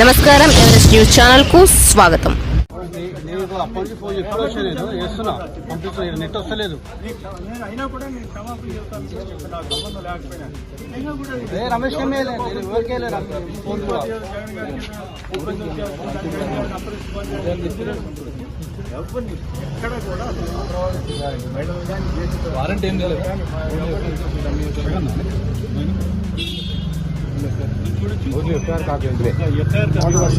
నమస్కారం Everest news ఛానల్కు స్వాగతం. నేను అప్పటి నెట్ వస్తలేదు రమేష్ లేదు. ಹೋಗಿ ಎಫ್ ಐ ಆರ್ ಕಾಕೇಂದ್ರಿ ಒಂದು ವರ್ಷ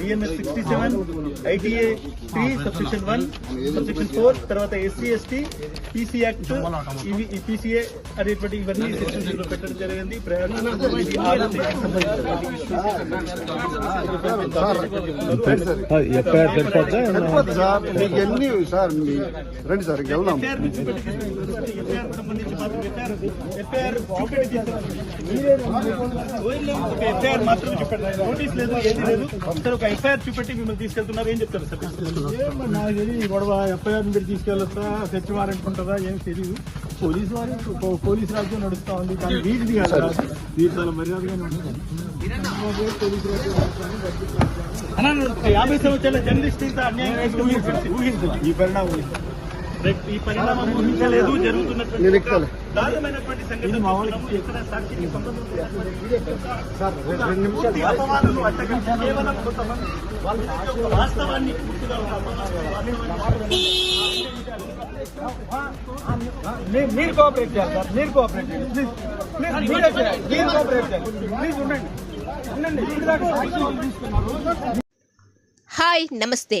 BMS sixty seven ITA three sub section one sub section four తర్వాత ఎస్సీ ఎస్టీ పీసీ యాక్ట్ ఇవి ఈ పీసీఏ అనేటువంటి ఇవన్నీ సెక్షన్స్లో పెట్టడం జరిగింది. ప్రయాణం సార్ రండి సార్ వెళ్దాం ఎఫ్ఐఆర్ సంబంధించి మాత్రం ఎఫ్ఐఆర్ చూపెట్టి ఎఫ్ఐఆర్ మాత్రం చూపెట్టారు. నోటీస్ లేదు ఏది లేదు. సార్ ఒక ఎఫ్ఐఆర్ చూపెట్టి మిమ్మల్ని తీసుకెళ్తున్నారు. ఏం చెప్తారు సార్? ఏమో నాకు తెలియదు. గొడవ ఎఫ్ఐఆర్ మీరు తీసుకెళ్ళొస్తా తెచ్చివారంట్ ఉంటుందా? ఏం తెలియదు పోలీసు వారి పోలీసు రాజ్యం నడుస్తా ఉంది. కానీ వీటిది కాదు. వీటి చాలా మర్యాదగానే ఉంటుంది. పోలీసు రాజ్యం యాభై సంవత్సరాల జర్నలిస్ట్ ఇంత అన్యాయం చేసి ఊహించలేదు ఈ పరిణామం ఈ పరిణామం ఊహించలేదు జరుగుతున్నటువంటి. దారుణమైనటువంటి. ఎక్కడ సాక్షికి సంబంధం అపవాదులు కేవలం కొంతమంది వాస్తవాన్ని పూర్తిగా మీరు కోఆపరేట్ చేయాలి సార్ మీరు కోఆపరేట్ చేయాలి. ప్లీజ్ ప్లీజ్ మీరే చేయాలి. మీరు కోఆపరేట్ చేయాలి. ప్లీజ్ ఉండండి. ఉండండి. ఇప్పుడు దాకా సాక్షి హాయ్ నమస్తే.